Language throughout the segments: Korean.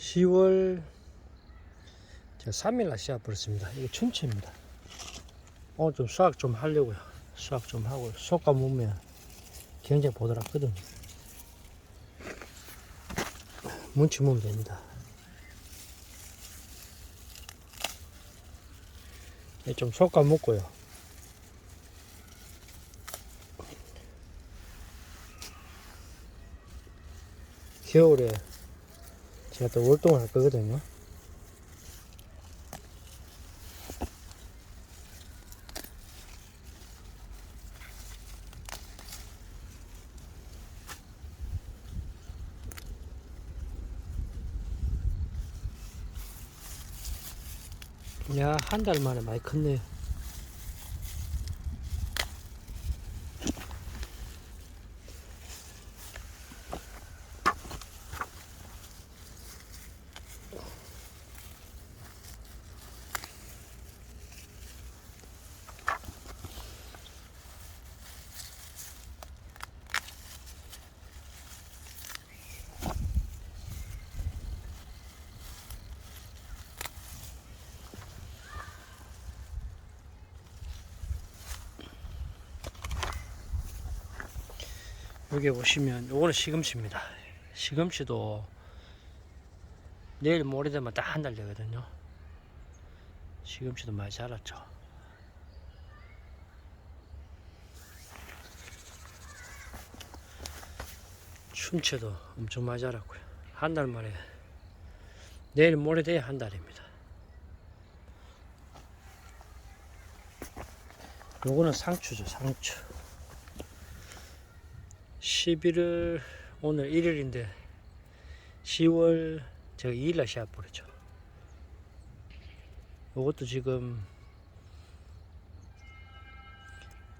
10월 제가 3일날 시합 벌었습니다. 이게 춘치입니다. 오늘 좀 수학 좀 하려고요. 수학 좀 하고 속과 몸매 굉장히 보드랍거든요. 문치 모으면 됩니다. 예, 좀 속과 먹고요. 겨울에 제가 또 월동을 할 거거든요. 야, 한 달 만에 많이 컸네요. 여기 보시면 요거는 시금치입니다. 시금치도 내일 모레 되면 딱 한 달 되거든요. 시금치도 많이 자랐죠. 춘채도 엄청 많이 자랐고요. 한 달 만에 내일 모레 돼야 한 달입니다. 요거는 상추죠, 상추. 11월 오늘 1일인데 10월 제가 2일날 시합 보냈죠. 이것도 지금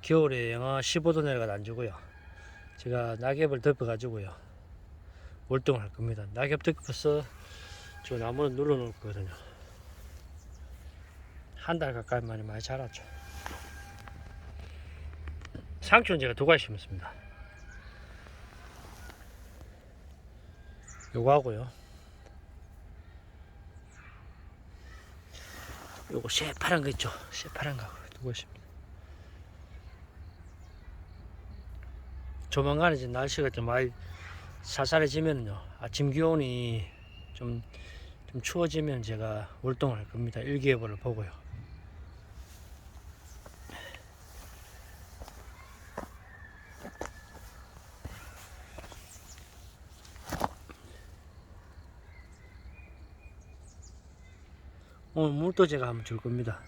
겨울에 영하 15도 내려가 안 주고요. 제가 낙엽을 덮어 가지고요. 월동을 할 겁니다. 낙엽 덮어서 저 나무는 눌러 놓을 거거든요. 한 달 가까이 만에 많이 자랐죠. 상추는 제가 두 가지 심었습니다. 요거 하고요. 요거 새파란 거 있죠? 새파란 거 두고 있습니다. 조만간에 이제 날씨가 좀 많이 살살해지면요. 아침 기온이 좀, 좀 추워지면 제가 월동을 할 겁니다. 일기예보를 보고요. 오늘 물도 제가 한번 줄 겁니다.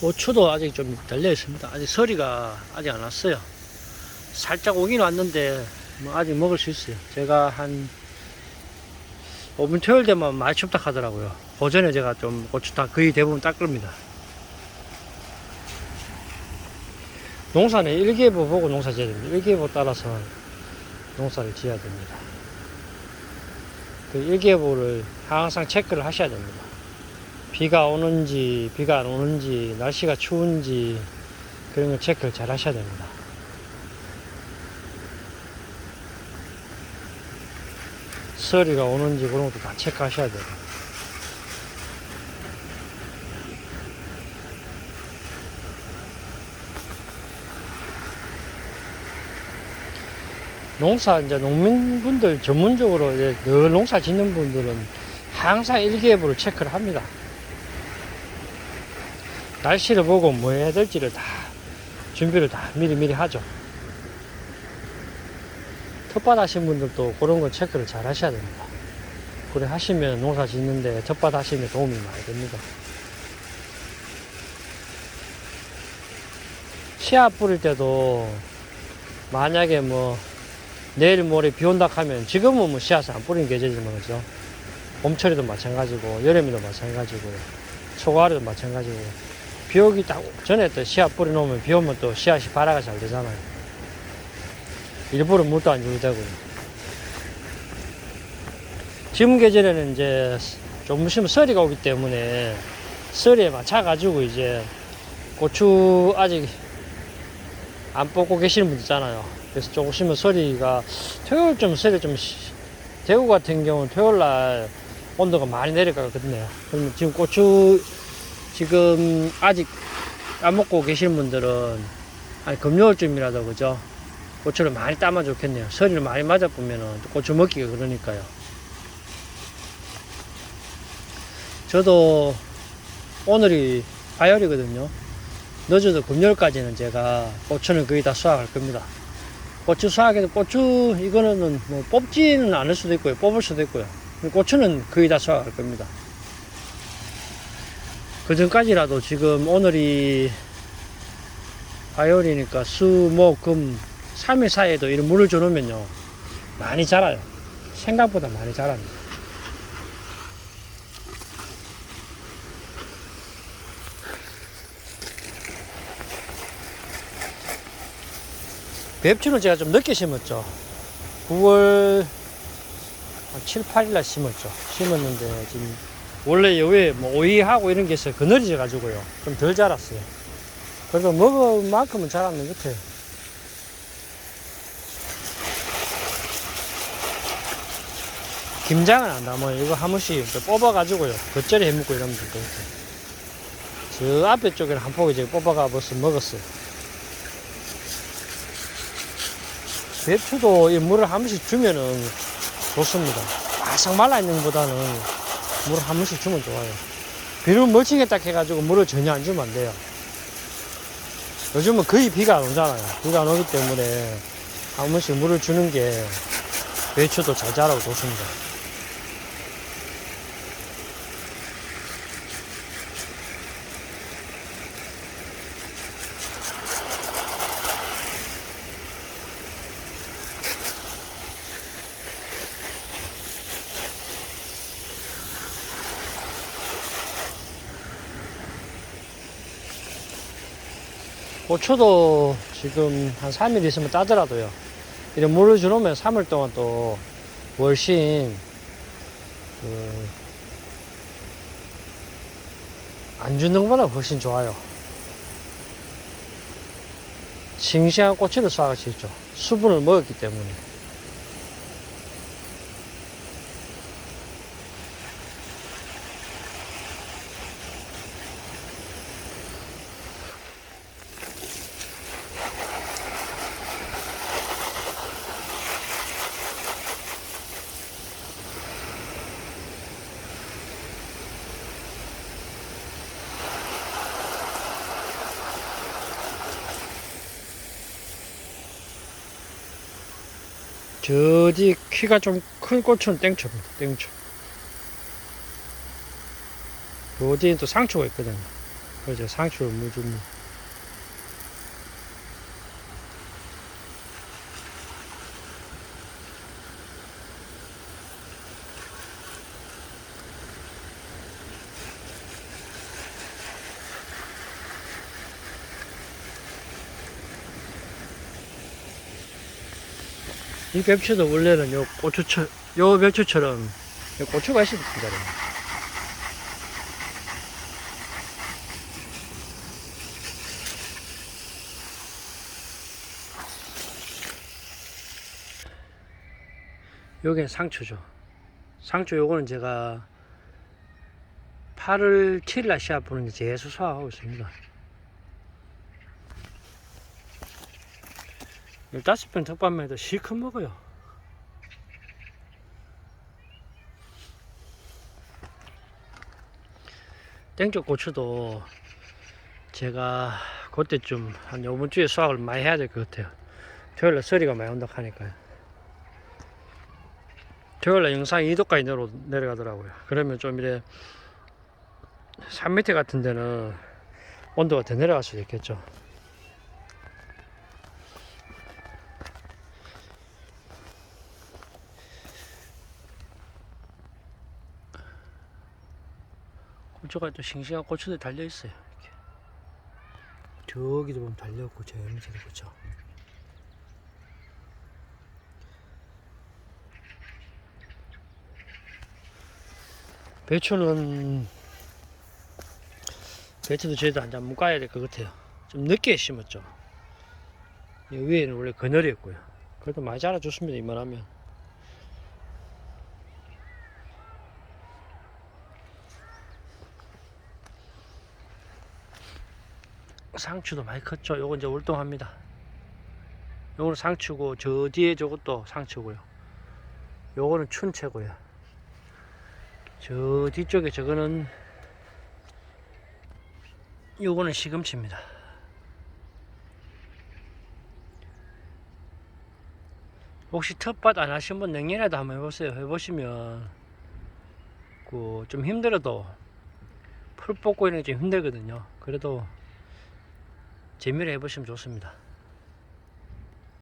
고추도 아직 좀 달려 있습니다. 아직 서리가 아직 안 왔어요. 살짝 오긴 왔는데 뭐 아직 먹을 수 있어요. 제가 한 5분 토요일 되면 많이 춥다 하더라고요. 오전에 제가 좀 고추 다 거의 대부분 닦습니다. 농사는 일기예보 보고 농사 지어야 됩니다. 일기예보 따라서 농사를 지어야 됩니다. 그 일기예보를 항상 체크를 하셔야 됩니다. 비가 오는지 비가 안 오는지 날씨가 추운지 그런 걸 체크를 잘 하셔야 됩니다. 서리가 오는지 그런 것도 다 체크하셔야 돼요. 농사 이제 농민분들 전문적으로 이제 늘 농사 짓는 분들은 항상 일기예보를 체크를 합니다. 날씨를 보고 뭐 해야 될지를 다 준비를 다 미리미리 하죠. 텃밭 하신 분들도 그런 거 체크를 잘 하셔야 됩니다. 그래 하시면 농사 짓는데 텃밭 하시면 도움이 많이 됩니다. 씨앗 뿌릴 때도 만약에 뭐 내일 모레 비 온다 하면 지금은 뭐 씨앗을 안 뿌리는 계절이지만 그죠 봄철에도 마찬가지고 여름에도 마찬가지고 초가을에도 마찬가지고 비 오기 딱 전에 또 씨앗 뿌려 놓으면 비 오면 또 씨앗이 발화가 잘 되잖아요 일부러 물도 안 주고 되고요 지금 계절에는 이제 좀 있으면 서리가 오기 때문에 서리에 맞춰 가지고 이제 고추 아직 안 뽑고 계시는 분 있잖아요. 그래서 조금 있으면 서리가 토요일쯤 서리 좀 시- 대구 같은 경우는 토요일 날 온도가 많이 내려가거든요. 그러면 지금 고추 지금 아직 안 먹고 계시는 분들은 한 금요일쯤이라도 그죠? 고추를 많이 따면 좋겠네요. 서리를 많이 맞아 보면은 고추 먹기가 그러니까요. 저도 오늘이 화요일이거든요. 늦어도 금요일까지는 제가 고추는 거의 다 수확할 겁니다. 고추 수확해도 고추 이거는 뭐 뽑지는 않을 수도 있고요. 뽑을 수도 있고요. 고추는 거의 다 수확할 겁니다. 그 전까지라도 지금 오늘이 화요일이니까 수, 목, 금 3일 사이에도 이런 물을 줘놓으면요. 많이 자라요. 생각보다 많이 자랍니다. 배추는 제가 좀 늦게 심었죠. 9월 7, 8일 날 심었죠. 심었는데 지금 원래 여기에 뭐 오이하고 이런 게 있어요. 그늘이져 가지고요. 좀 덜 자랐어요. 그래도 먹을 만큼은 자랐는 것 같아요. 김장은 안 남아요. 이거 한 번씩 뽑아가지고요. 겉절이 해먹고 이러면 될 것 같아요. 저 앞에 쪽에는 한 포기 뽑아가 벌써 먹었어요. 배추도 이 물을 한 번씩 주면은 좋습니다. 바싹 말라 있는 것보다는 물을 한 번씩 주면 좋아요. 비를 멀쩡했다 해가지고 물을 전혀 안 주면 안 돼요. 요즘은 거의 비가 안 오잖아요. 비가 안 오기 때문에 한 번씩 물을 주는 게 배추도 잘 자라고 좋습니다. 고추도 지금 한 3일 있으면 따더라도요. 이런 물을 주놓으면 3일 동안 또 훨씬 그, 안 주는 것보다 훨씬 좋아요. 싱싱한 고추를 쏴갈 수 있죠. 수분을 먹었기 때문에. 저뒤 키가 좀큰 고추는 땡초입니다. 땡초. 요 뒤에 또 상추가 있거든요. 그래서 상추를 물 줍니 이 배추도 원래는 요 고추처, 요 배추처럼 요 고추가 된다. 요게 상추죠. 상추 요거는 제가 8월 7일 날 시합 보는 게 재수 수확하고 있습니다. 15병 덕밤만 해도 실컷 먹어요. 땡쪽 고추도 제가 그때쯤 한 요번 주에 수확을 많이 해야 될 것 같아요. 토요일날 서리가 많이 온다 하니까요. 토요일날 영상이 2도까지 내려, 내려가더라고요. 그러면 좀 이래 산 밑에 같은 데는 온도가 더 내려갈 수도 있겠죠. 고추가 또 싱싱한 고추들 달려 있어요. 이렇게. 저기도 보면 달려 있고 저 밑에도 그쵸. 배추는 배추도 저희도 한 잔 묶어야 될 것 같아요. 좀 늦게 심었죠. 이 위에는 원래 그늘이었고요. 그래도 많이 자라줬습니다. 이만하면. 상추도 많이 컸죠. 요거 이제 월동합니다. 요거는 상추고 저 뒤에 저것도 상추고요. 요거는 춘채고요. 저 뒤쪽에 저거는 요거는 시금치입니다. 혹시 텃밭 안 하신 분 냉년에도 한번 해보세요. 해보시면 그 좀 힘들어도 풀 뽑고 이런 게좀 힘들거든요. 그래도 재미로 해보시면 좋습니다.